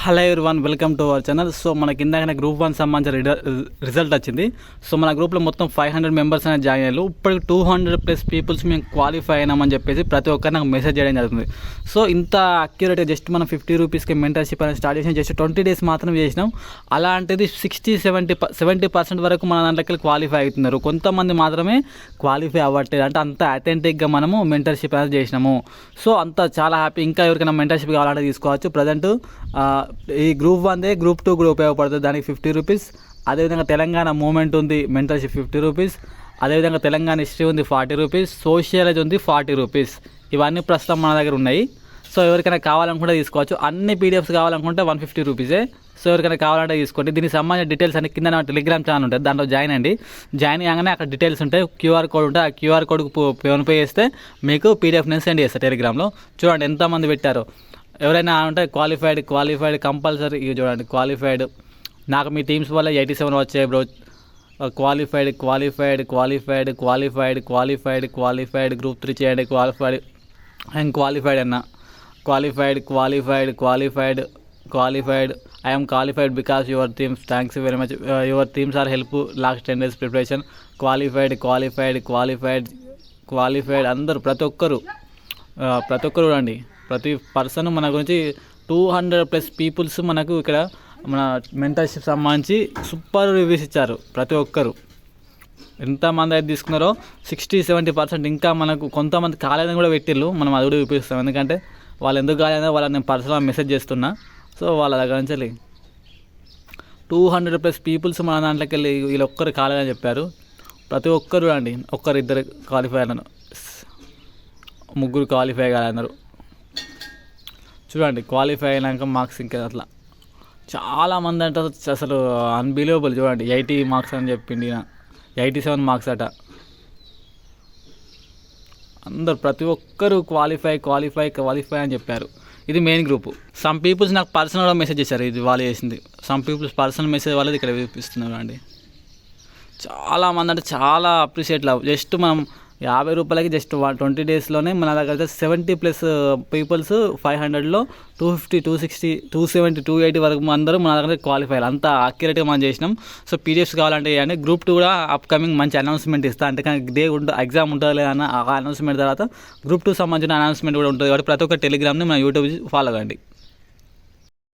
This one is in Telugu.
Hello one welcome to our channel. So మనకి ఇందాక గ్రూప్ వన్ సంబంధించిన రిజల్ట్ వచ్చింది. సో మన గ్రూప్లో మొత్తం ఫైవ్ హండ్రెడ్ మెంబర్స్ అనేది జాయిన్ అయ్యారు. ఇప్పటికి టూ హండ్రెడ్ ప్లస్ పీపుల్స్ మేము క్వాలిఫై అయినామని చెప్పేసి ప్రతి ఒక్కరు నాకు మెసేజ్ చేయడం జరుగుతుంది. సో ఇంత అక్యురేట్గా జస్ట్ మనం ఫిఫ్టీ రూపీస్కి మెంటర్షిప్ అనేది స్టార్ట్ చేసిన. జస్ట్ ట్వంటీ డేస్ మాత్రం చేసినాం. అలాంటిది సిక్స్టీ సెవెంటీ సెవెంటీ పర్సెంట్ వరకు మన దాంట్లోకి క్వాలిఫై అవుతున్నారు. కొంతమంది మాత్రమే క్వాలిఫై అవ్వట్లేదు. అంటే అంత అథెంటిక్గా మనము మెంటర్షిప్ అనేది చేసినాము. సో అంత చాలా హ్యాపీ ఇంకా ఎవరికైనా మెంటర్షిప్ కావాలంటే తీసుకోవచ్చు. ప్రజెంట్ ఈ గ్రూప్ వన్దే గ్రూప్ టూ కూడా ఉపయోగపడుతుంది. దానికి ఫిఫ్టీ రూపీస్ అదేవిధంగా తెలంగాణ మూమెంట్ ఉంది మెంటర్షిప్ ఫిఫ్టీ రూపీస్ అదేవిధంగా తెలంగాణ హిస్టరీ ఉంది ఫార్టీ రూపీస్ సోషియాలజీ ఉంది ఫార్టీ రూపీస్ ఇవన్నీ ప్రస్తుతం మన దగ్గర ఉన్నాయి. సో ఎవరికైనా కావాలనుకుంటే తీసుకోవచ్చు. అన్ని పీడిఎఫ్స్ కావాలనుకుంటే వన్ ఫిఫ్టీ రూపీసే సో ఎవరికైనా కావాలంటే తీసుకోండి. దీనికి సంబంధించిన డీటెయిల్స్ అన్ని కింద టెలిగ్రామ్ ఛానల్ ఉంటుంది. దాంట్లో జాయిన్ అండి జాయిన్ కాగానే అక్కడ డీటెయిల్స్ ఉంటాయి. క్యూఆర్ కోడ్ ఉంటే ఆ క్యూఆర్ కోడ్కి ఫోన్పే చేస్తే మీకు పీడిఎఫ్ నేను సెండ్ చేస్తాను టెలిగ్రామ్లో చూడండి ఎంతమంది పెట్టారు. ఎవరైనా ఉంటే క్వాలిఫైడ్ క్వాలిఫైడ్ కంపల్సరీ ఇక చూడండి క్వాలిఫైడ్ నాకు మీ టీమ్స్ వల్ల ఎయిటీ సెవెన్ వచ్చాయి bro qualified qualified qualified qualified qualified qualified group three చేయండి క్వాలిఫైడ్ అండ్ క్వాలిఫైడ్ అన్న. Qualified qualified qualified qualified I'm qualified because your themes thanks very much your themes are help last ten days preparation qualified qualified qualified qualified అందరూ ప్రతి ఒక్కరు ప్రతి ఒక్కరు చూడండి ప్రతి పర్సన్ మన గురించి టూ హండ్రెడ్ ప్లస్ పీపుల్స్ మనకు ఇక్కడ మన మెంటర్షిప్ సంబంధించి సూపర్ రివ్యూస్ ఇచ్చారు ప్రతి ఒక్కరు. ఎంతమంది అయితే తీసుకున్నారో సిక్స్టీ సెవెంటీ పర్సెంట్ ఇంకా మనకు కొంతమంది కాలేదని కూడా పెట్టిళ్ళు మనం అది కూడా చూపిస్తాం. ఎందుకంటే వాళ్ళు ఎందుకు కాలేదో వాళ్ళని నేను పర్సనల్ మెసేజ్ చేస్తున్నా. సో వాళ్ళ దగ్గర నుంచి టూ హండ్రెడ్ ప్లస్ పీపుల్స్ మన దాంట్లోకి వెళ్ళి వీళ్ళు ఒక్కరు కాలేదని చెప్పారు. ప్రతి ఒక్కరు అండి ఒక్కరిద్దరు క్వాలిఫై అన్నారు ముగ్గురు క్వాలిఫై కాలేదన్నారు. చూడండి క్వాలిఫై అయినాక మార్క్స్ ఇంకా అట్లా. చాలామంది అంటే అసలు అన్బిలీవబుల్ చూడండి ఎయిటీ మార్క్స్ అని చెప్పిండి ఎయిటీ సెవెన్ మార్క్స్ అట. అందరు ప్రతి ఒక్కరూ క్వాలిఫై క్వాలిఫై క్వాలిఫై అని చెప్పారు. ఇది మెయిన్ గ్రూప్ సమ్ పీపుల్స్ నాకు పర్సనల్గా మెసేజ్ చేశారు ఇది వాళ్ళు చేసింది. సమ్ పీపుల్స్ పర్సనల్ మెసేజ్ వాళ్ళది ఇక్కడ చూపిస్తున్నారు అండి చాలా మంది అంటే చాలా అప్రిషియేట్ లవ్ జస్ట్ మనం యాభై రూపాయలకి జస్ట్ వన్ ట్వంటీ డేస్లోనే మన దగ్గర అయితే సెవెంటీ ప్లస్ పీపుల్స్ ఫైవ్ హండ్రెడ్లో two fifty two sixty two seventy two eighty వరకు అందరూ మన దగ్గర క్వాలిఫై అయ్యారు. అంత అక్యురేట్గా మనం చేసినాం. సో పీడిఎఫ్స్ కావాలంటే అంటే గ్రూప్ టూ కూడా అప్కమింగ్ మంచి అనౌన్స్మెంట్ ఇస్తా. అంటే కానీ డే ఉంటుంది ఎగ్జామ్ ఉంటుంది లేదా ఆ అనౌన్స్మెంట్ తర్వాత గ్రూప్ టూ సంబంధించిన అనౌన్స్మెంట్ కూడా ఉంటుంది. కాబట్టి ప్రతి ఒక్క టెలిగ్రామ్ని మన యూట్యూబ్ ఫాలో కండి.